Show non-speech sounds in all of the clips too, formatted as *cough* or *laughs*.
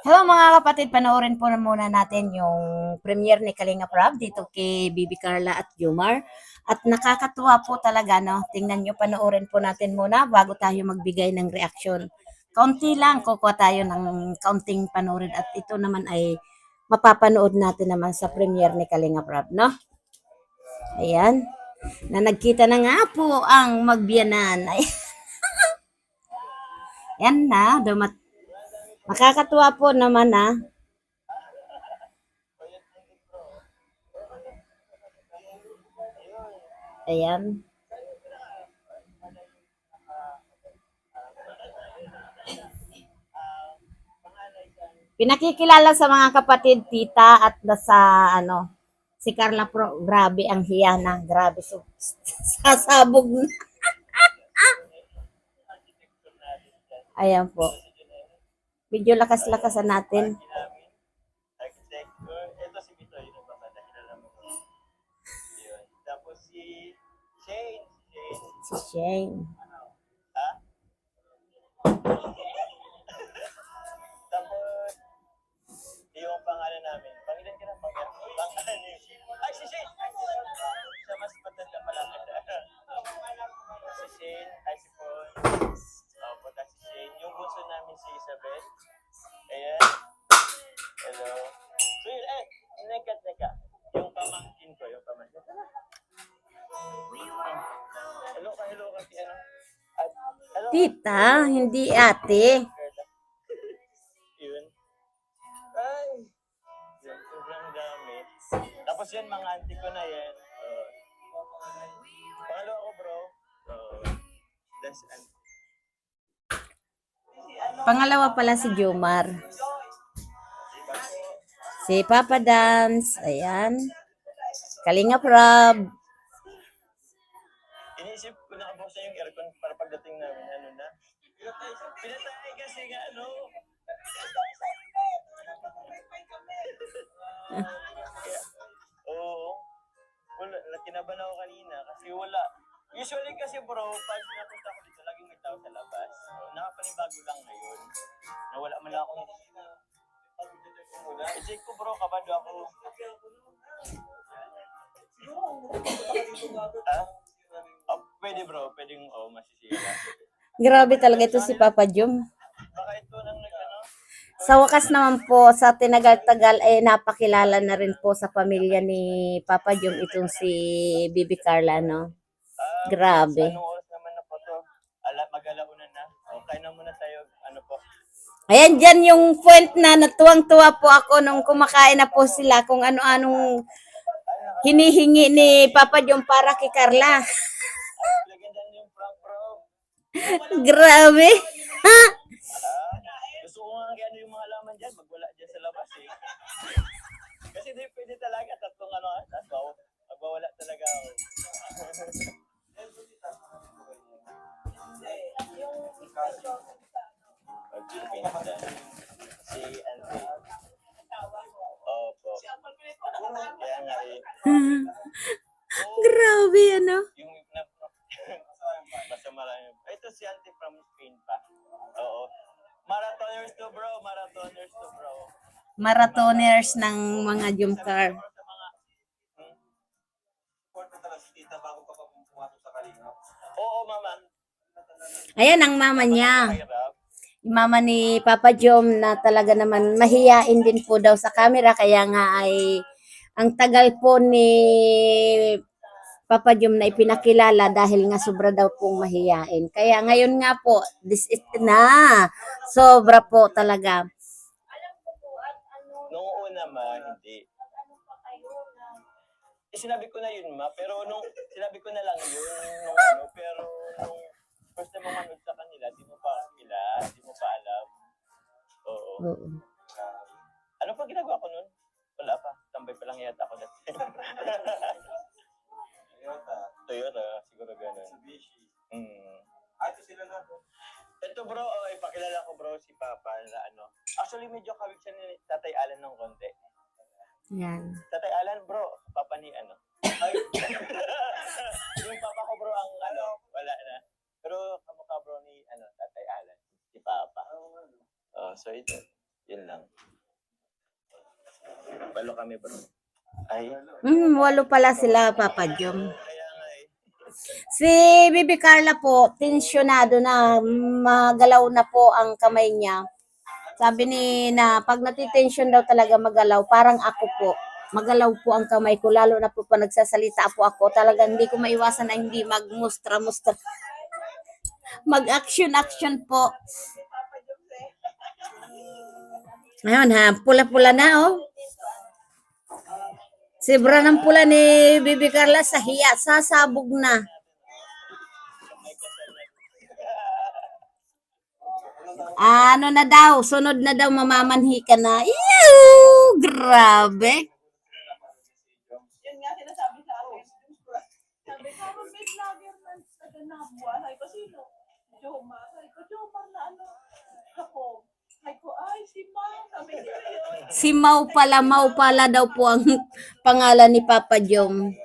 Hello mga kapatid, panoorin po na muna natin yung premiere ni Kalinga Prab dito kay Bibi Carla at Jumar. At nakakatuwa po talaga, no? Tingnan nyo, panoorin po natin muna bago tayo magbigay ng reaksyon. Kaunti lang, kukuha tayo ng kaunting panoorin at ito naman ay mapapanood natin naman sa premiere ni Kalinga Prab, no? Ayan. Na nagkita na nga po ang magbiyanan. *laughs* Ay. Yan na, dumat Makakatuwa po naman ah. Ayan. Pinakikilala sa mga kapatid, tita, at sa ano, si Carla Pro, grabe ang hiya na, grabe, so, *laughs* sasabog na. *laughs* Ayan po. Medyo lakas-lakasan natin. Ito si yung baka nakilala mo. Yun. Tapos si Shane. Si Shane. Shane. Ha? Tita, hindi ate. Yun. Ay. Yun, sobrang. Tapos yan, mga auntie ko na yan. Uh, pangalawa ko, bro. Uh, that's auntie. Pangalawa pala si Jomar. Si Papa Dance. Ayan. Kalinga Prab. Nga, ano. Kaya, *laughs* Oo. Wala, kinabahan ako kanina kasi wala. Usually kasi bro, pag napunta ko dito, laging may tao sa labas. So, nakapanibago lang ngayon. Nawala man lang ako. I-check ko bro, kabado ako. Ha? Oh, pwede bro, pwedeng oh, masisira. Grabe talaga ito si Papa Jom. Sa wakas naman po, sa tinagal-tagal, eh, napakilala na rin po sa pamilya ni Papa Jom itong si Bibi Carla, no? Grabe. Ano. Ayan, dyan yung point na natuwang-tuwa po ako nung kumakain na po sila kung ano-anong hinihingi ni Papa Jom para kay Carla. *laughs* Grabe. Ah, dyan, magwala dyan sa labas eh. *laughs* Kasi di pwede talaga, tatlong ano, ah, tapos wow, magwawala talaga ako. Magpipinta si Auntie. Opo. Kaya nga eh. Grabe, ano? Yung na, *laughs* basta marami. Ito si Auntie from Spain pa. Marathoners to bro, marathoners to bro. Marathoners ng mga mga, hmm? Oo, mama. Ayan ang mama niya. Mama ni Papa Jom na talaga naman mahiyain din po daw sa camera. Kaya nga ay ang tagal po ni Papa Jom na ipinakilala dahil nga sobra daw pong mahiyain. Kaya ngayon nga po, this is na. Sobra po talaga. Nung una ma, hindi. Eh, sinabi ko na yun ma, pero nung sinabi ko na lang yun nung ano, pero nung first time mo manood sa kanila, di mo pa kila, di mo pa alam. Oo. Oo. Ano pa ginagawa ko nun? Wala pa. Tambay pa lang yata ako dati. *laughs* Toyota. Toyota, siguro ganun. Mitsubishi. Hmm. Ito bro, oh, ipakilala ko bro si Papa na ano. Actually, medyo kawit siya ni Tatay Alan ng konti. Yan. Tatay Alan bro, Papa ni ano. Ay. *laughs* yung Papa ko bro ang ano, wala na. Pero kamukha bro ni ano, Tatay Alan. Si Papa. Oh, so ito. Yun lang. Balo kami bro. Ay, Hmm, walo pala sila, Papa Jom. Si Bibi Carla po, tensyonado na, magalaw na po ang kamay niya. Sabi ni na pag natitensyon daw talaga magalaw, parang ako po. Magalaw po ang kamay ko, lalo na po pa nagsasalita po ako. Talagang hindi ko maiwasan na hindi magmustra-mustra. *laughs* Mag-action-action po. Ayun ha, pula-pula na oh. Sibra ng pula ni Bibi Carla sa hiya, sasabog na. Ano na daw, sunod na daw mamamanhi ka na. Ew, grabe. Yun nga sinasabi sa akin. Sabi "Pero may vlogger na taga Nabua. Sabi ko, sino? Joma. Sabi ko, Joma na ano? Ako. Sabi ko, ay, si Ma. Sabi ko. Si Mau pala, Mau pala daw po ang pangalan ni Papa Jom.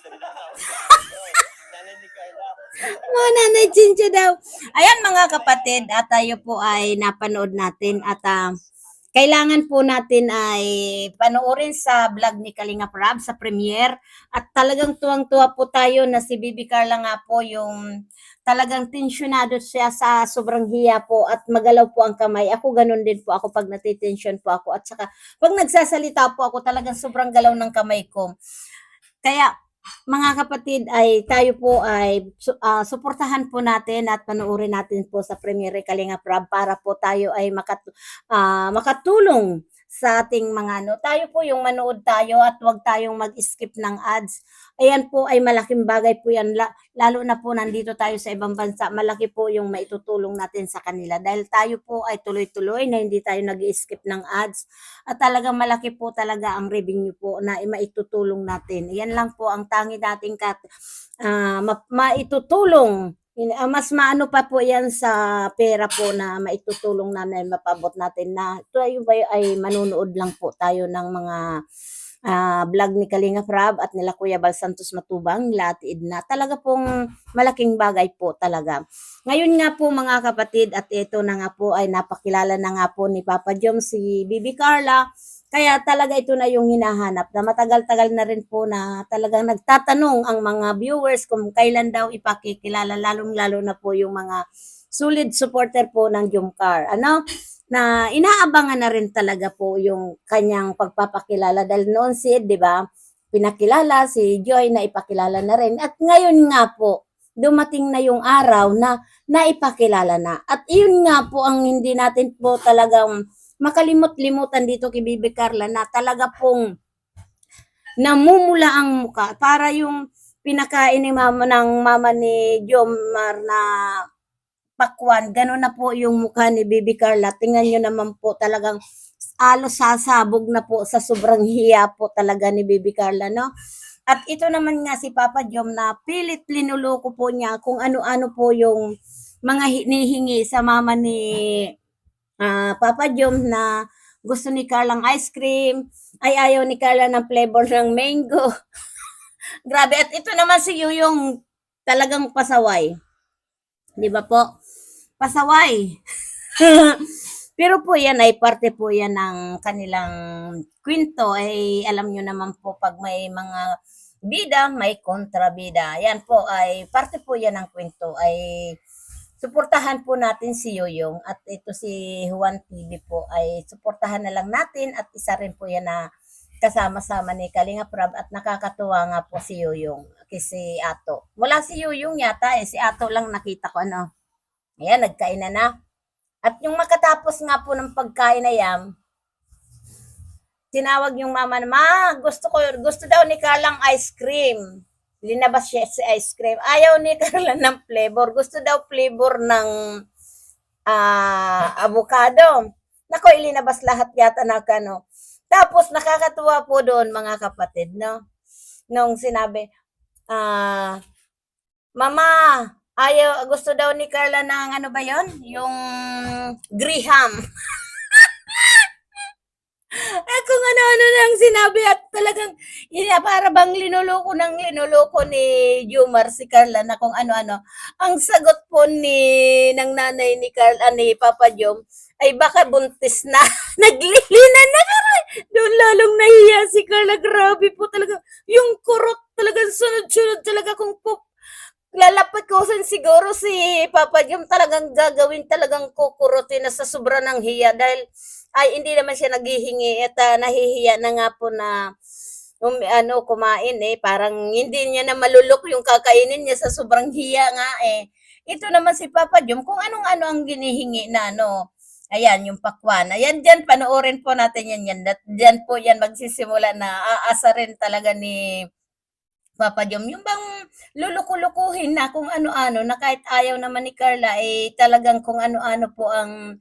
Ang *laughs* tawag. Nanay Chincha daw. Ayan mga kapatid, at tayo po ay napanood natin at ah, kailangan po natin ay panoorin sa vlog ni Kalinga Prab sa premiere at talagang tuwang-tuwa po tayo na si Bibi Carla nga po yung talagang tensyonado siya sa sobrang hiya po at magalaw po ang kamay. Ako ganun din po ako pag natitensyon po ako at saka pag nagsasalita po ako talagang sobrang galaw ng kamay ko. Kaya mga kapatid ay tayo po ay ah, suportahan po natin at panoorin natin po sa Premiere Kalinga Prab para po tayo ay makat ah, makatulong sa ating mga ano. Tayo po yung manood tayo at wag tayong mag-skip ng ads. Ayan po ay malaking bagay po yan. La- lalo na po nandito tayo sa ibang bansa. Malaki po yung maitutulong natin sa kanila. Dahil tayo po ay tuloy-tuloy na hindi tayo nag-skip ng ads. At talagang malaki po talaga ang revenue po na maitutulong natin. Yan lang po ang tangi nating kat, ma- maitutulong. Ah, mas maano pa po yan sa pera po na maitutulong namin, mapabot natin na ito ay, ay manunood lang po tayo ng mga ah, vlog ni Kalinga Prab at nila Kuya Bal Santos Matubang, nila Ate Edna. Talaga pong malaking bagay po talaga. Ngayon nga po mga kapatid at ito na nga po ay napakilala na nga po ni Papa Jom si Bibi Carla. Kaya talaga ito na yung hinahanap na matagal-tagal na rin po na talagang nagtatanong ang mga viewers kung kailan daw ipakikilala lalong-lalo na po yung mga solid supporter po ng Jomcar. Ano? Na inaabangan na rin talaga po yung kanyang pagpapakilala dahil noon si Ed, di ba? Pinakilala si Joy na ipakilala na rin. At ngayon nga po, dumating na yung araw na naipakilala na. At iyon nga po ang hindi natin po talagang makalimot-limutan dito kay Bibi Carla na talaga pong namumula ang muka para yung pinakain ni mama ng mama ni Jomar na pakwan, gano'n na po yung mukha ni Bibi Carla. Tingnan nyo naman po talagang alos sasabog na po sa sobrang hiya po talaga ni Bibi Carla, no? At ito naman nga si Papa Jom na pilit linuloko po niya kung ano-ano po yung mga hinihingi sa mama ni ah, Papa Jom na gusto ni Carlang ice cream, ay ayaw ni Carla ng flavor ng mango. *laughs* Grabe. At ito naman si Yuyong talagang pasaway. Di ba po? Pasaway. *laughs* Pero po yan ay parte po yan ng kanilang kwento. Ay alam nyo naman po pag may mga bida, may kontrabida. Yan po ay parte po yan ng kwento. Ay suportahan po natin si Yoyong at ito si Juan TV po ay suportahan na lang natin at isa rin po yan na kasama-sama ni Kalinga Prab at nakakatuwa nga po si Yoyong kasi Ato. Wala si Yoyong yata eh, si Ato lang nakita ko ano. Ayan, nagkain na na. At yung makatapos nga po ng pagkain na yan, tinawag yung mama na, ma, gusto ko, gusto daw ni Carlang ice cream. Linabas siya si ice cream. Ayaw ni *laughs* Carla ng flavor. Gusto daw flavor ng ah avocado. Nako, ilinabas lahat yata na kano. Tapos nakakatuwa po doon mga kapatid, no? nung sinabi, ah, Mama, ayaw, gusto daw ni Carla ng ano ba yon Yung graham. *laughs* At kung ano-ano nang sinabi at talagang yun, para bang linuloko ng linuloko ni Jumar si Carla na kung ano-ano. Ang sagot po ni ng nanay ni Carla ni Papa Jom ay baka buntis na. *laughs* Naglilinan na karay. Doon lalong nahiya si Carla. Grabe po talaga. Yung kurot talaga sunod-sunod talaga kung po lalapat ko sa siguro si Papa Jom talagang gagawin talagang kukurutin na sa sobra ng hiya dahil ay hindi naman siya naghihingi at ah, nahihiya na nga po na um, ano kumain eh parang hindi niya na malulok yung kakainin niya sa sobrang hiya nga eh ito naman si Papa Jom kung anong ano ang ginihingi na ano Ayan, yung pakwan. Ayan, dyan, panoorin po natin yan. yan. Dyan po yan magsisimula na aasa rin talaga ni Papa Jom. Yung bang luluko-lukuhin na kung ano-ano na kahit ayaw naman ni Carla, eh talagang kung ano-ano po ang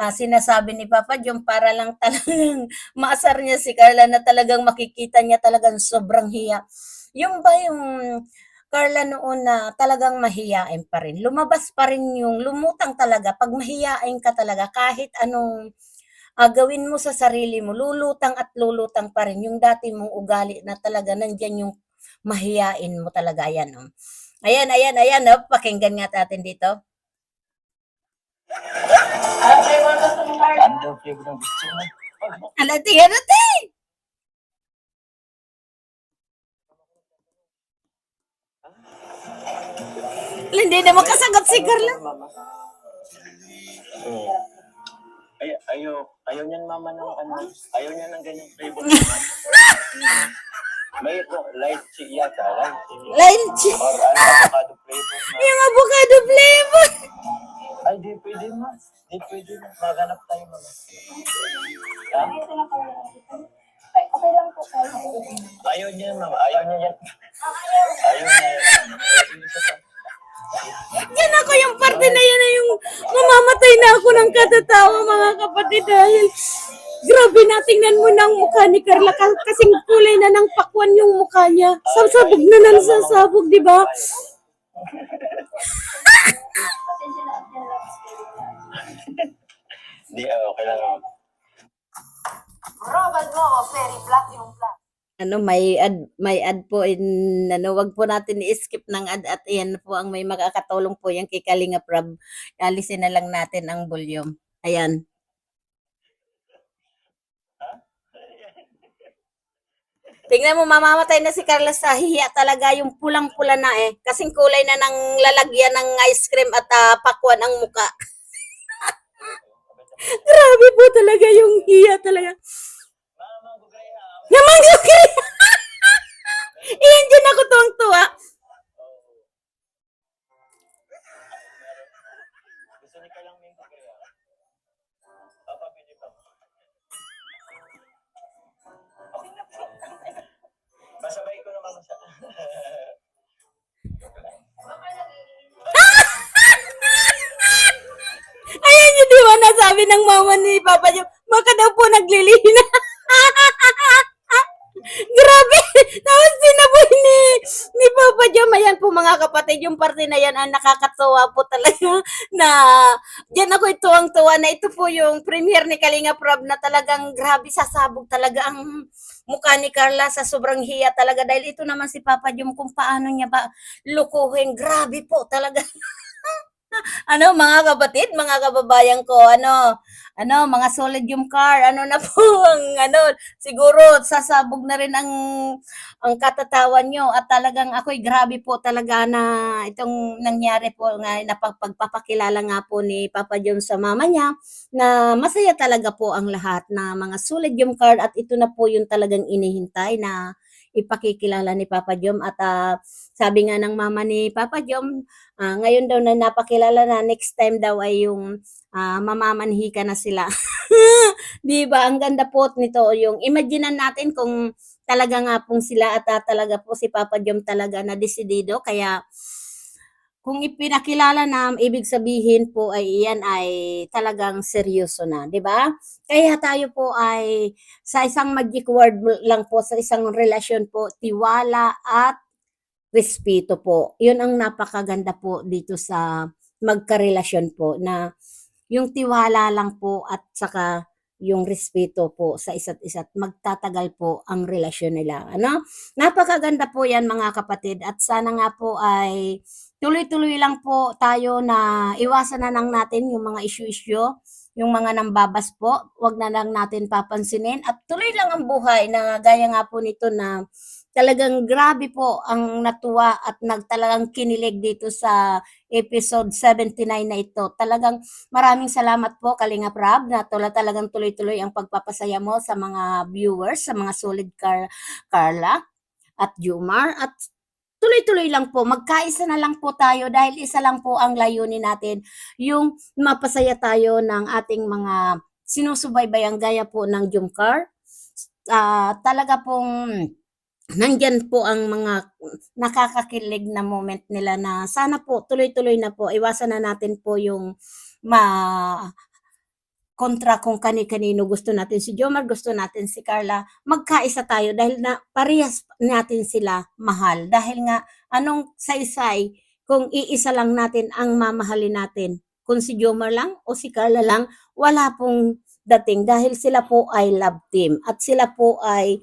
ah, sinasabi ni Papa Jom para lang *laughs* talagang maasar niya si Carla na talagang makikita niya talagang sobrang hiya. Yung ba yung Carla noon na talagang mahiyain pa rin. Lumabas pa rin yung lumutang talaga. Pag mahiyain ka talaga, kahit anong ah, gawin mo sa sarili mo, lulutang at lulutang pa rin. Yung dati mong ugali na talaga, nandyan yung mahiyain mo talaga. Ayan, oh. Ayan, ayan, ayan, oh. Pakinggan nga natin dito. Ano flavor ng gusto mo? Ala, tingnan natin! Ala, Hindi naman kasagot si Carla. Oo. Ay, ayaw, ayaw niyan mama ng ano, ayaw niya ng ganyang flavor. *laughs* May light chi yata. Or ano, avocado flavor na. Yung avocado flavor. Ay, di pwede ma. Di pwede ma. Maghanap tayo mama. Ha? Ay, okay lang po, Carla. Ayaw niya mama, *laughs* ayaw niya yan. Ayaw niya yan. Ayaw niya Yan ako yung parte na yan na yung mamamatay na ako ng katatawa mga kapatid dahil grabe na tingnan mo ng mukha ni Carla ka- kasing kulay na ng pakwan yung mukha niya. Sasabog na ng sasabog, di ba? Di, ah, okay lang mama. Ano, may ad, may ad po in, ano, wag po natin i-skip ng ad at yan po ang may makakatulong po yung kay Kalinga Prab. Alisin na lang natin ang volume. Ayan. Tingnan mo, mamamatay na si Carla sa hiya talaga yung pulang-pula na eh. Kasing kulay na ng lalagyan ng ice cream at ah, pakwan ang muka. *laughs* Grabe po talaga yung hiya talaga. Gugaya. Papa, pili pa. Okay na po. Masabay ko naman siya. Ayan yung di ba nasabi ng mama ni Papa niyo, maka daw po naglilina. *laughs* Grabe! *laughs* Tapos sinaboy ni, ni Papa Jom. Ayan po mga kapatid, yung parte na yan ang nakakatuwa po talaga *laughs* na dyan ako ituwang-tuwa na ito po yung premiere ni Kalinga Prab na talagang grabe sasabog talaga ang mukha ni Carla sa sobrang hiya talaga dahil ito naman si Papa Jom kung paano niya ba lukuhin. Grabe po talaga. *laughs* ano mga kapatid, mga kababayan ko, ano, ano, mga solid yung car, ano na po *laughs* ang, ano, siguro sasabog na rin ang, ang katatawan nyo. At talagang ako'y grabe po talaga na itong nangyari po nga napagpapakilala nga po ni Papa John sa mama niya na masaya talaga po ang lahat na mga solid yung car at ito na po yung talagang inihintay na ipakikilala ni Papa Jom at ah, sabi nga ng mama ni Papa Jom Ah, ngayon daw na napakilala na next time daw ay yung ah, mamamanhi ka na sila. *laughs* 'Di ba? Ang ganda po nito yung imaginean natin kung talaga nga pong sila at ah, talaga po si Papa Jom talaga na desidido kaya kung ipinakilala na, ibig sabihin po ay iyan ay talagang seryoso na, di ba? Kaya tayo po ay sa isang magic word lang po, sa isang relasyon po, tiwala at respeto po. Yun ang napakaganda po dito sa magkarelasyon po na yung tiwala lang po at saka yung respeto po sa isa't isa't magtatagal po ang relasyon nila. Ano? Napakaganda po yan mga kapatid at sana nga po ay tuloy-tuloy lang po tayo na iwasan na lang natin yung mga issue-issue, yung mga nambabas po, wag na lang natin papansinin. At tuloy lang ang buhay na gaya nga po nito na talagang grabe po ang natuwa at nagtalagang kinilig dito sa episode 79 na ito. Talagang maraming salamat po Kalinga Prab na tula talagang tuloy-tuloy ang pagpapasaya mo sa mga viewers, sa mga solid Car- Carla at Jumar. At tuloy-tuloy lang po, magkaisa na lang po tayo dahil isa lang po ang layunin natin, yung mapasaya tayo ng ating mga sinusubaybayang gaya po ng Jumcar. Ah, talaga pong nandyan po ang mga nakakakilig na moment nila na sana po tuloy-tuloy na po, iwasan na natin po yung ma kontra kung kani-kanino gusto natin si Jomar, gusto natin si Carla, magkaisa tayo dahil na parehas natin sila mahal. Dahil nga, anong saysay kung iisa lang natin ang mamahalin natin? Kung si Jomar lang o si Carla lang, wala pong dating dahil sila po ay love team at sila po ay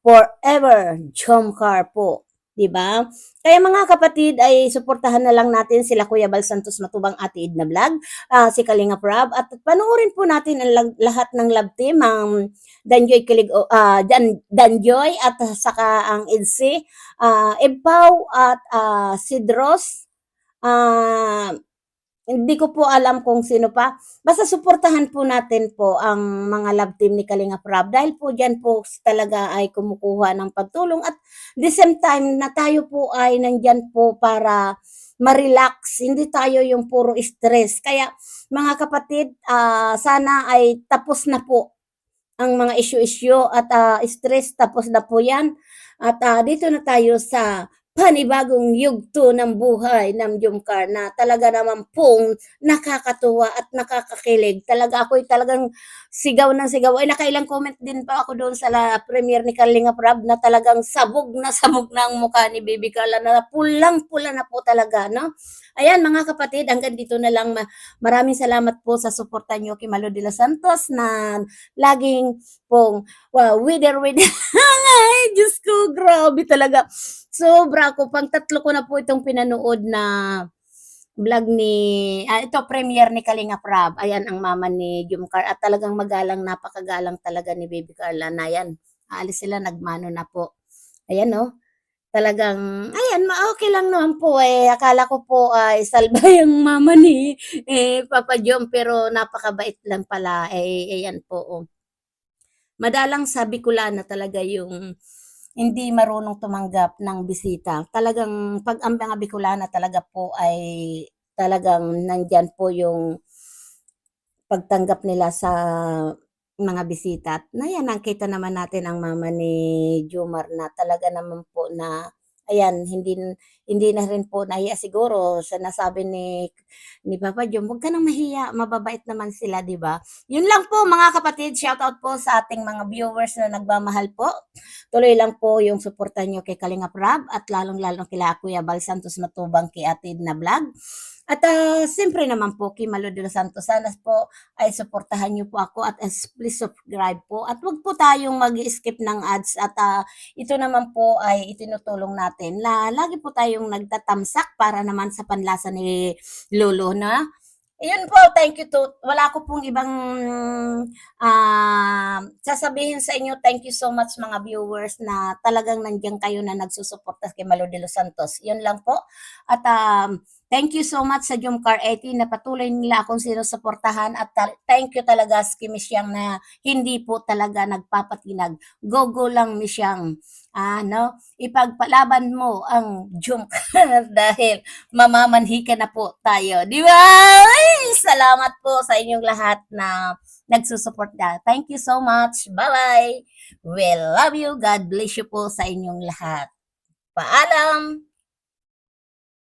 forever Jomcar po. 'Di ba? Kaya mga kapatid ay suportahan na lang natin sila Kuya Bal Santos Matubang Ate Id na vlog, ah, si Kalinga Prab at panoorin po natin ang lahat ng love team ang Danjoy Kilig ah Dan Danjoy at saka ang Idsi, ah Ebaw at ah, Sidros. Ah hindi ko po alam kung sino pa. Basta suportahan po natin po ang mga love team ni Kalinga Prab dahil po diyan po talaga ay kumukuha ng pagtulong at the same time na tayo po ay nandyan po para ma-relax, hindi tayo yung puro stress. Kaya mga kapatid, ah, sana ay tapos na po ang mga issue-issue at ah, stress tapos na po yan. At ah, dito na tayo sa panibagong yugto ng buhay ng Jumcar na talaga naman pong nakakatuwa at nakakakilig. Talaga ako'y talagang sigaw ng sigaw. Ay, nakailang comment din pa ako doon sa la premiere ni Kalinga Prab na talagang sabog na sabog na ang mukha ni Baby Carla na pulang-pula na po talaga, no? Ayan, mga kapatid, hanggang dito na lang. Ma- Maraming salamat po sa suporta nyo kay Malo de los Santos na laging pong wow, wither wither. *laughs* Ay, Diyos ko, grabe talaga. Sobra ko. Pang tatlo ko na po itong pinanood na vlog ni, ah, ito, premiere ni Kalinga Prab. Ayan, ang mama ni Jumcar. At talagang magalang, napakagalang talaga ni Baby Carla na yan. Aalis sila, nagmano na po. Ayan, no? Talagang, ayan, ma okay lang naman po eh. Akala ko po ay salbay *laughs* ang mama ni eh, Papa Jom, pero napakabait lang pala. Eh, ayan po. Oh. Madalang sabi ko lang na talaga yung hindi marunong tumanggap ng bisita. Talagang pag ang mga Bicolana talaga po ay talagang nandyan po yung pagtanggap nila sa mga bisita. Na yan, nakita naman natin ang mama ni Jomar na talaga naman po na ayan, hindi hindi na rin po nahiya siguro sa nasabi ni ni Papa Jom, huwag ka nang mahiya, mababait naman sila, di ba? Yun lang po mga kapatid, shout out po sa ating mga viewers na nagmamahal po. Tuloy lang po yung suporta nyo kay Kalinga Prab at lalong-lalong kila Kuya Bal Santos Matubang kay Atid na vlog. At ah, siyempre naman po Malo de los Santos, sana po ay suportahan nyo po ako at as please subscribe po. At wag po tayong mag-skip ng ads at ah, ito naman po ay itinutulong natin na lagi po tayong nagtatamsak para naman sa panlasa ni Lolo na. Yun po, thank you to. Wala ko pong ibang ah, sasabihin sa inyo. Thank you so much mga viewers na talagang nandiyan kayo na nagsusuporta kay Malo de los Santos. Yun lang po. At um, thank you so much sa Jumcar 80 na patuloy nila akong sinusuportahan at thank you talaga sa Misyang na hindi po talaga nagpapatinag. Go-go lang. Ah, no? Ipagpalaban mo ang Jumcar *laughs* dahil mamamanhi ka na po tayo. Di ba? Ay, salamat po sa inyong lahat na nagsusuporta. Thank you so much. Bye-bye. We love you. God bless you po sa inyong lahat. Paalam!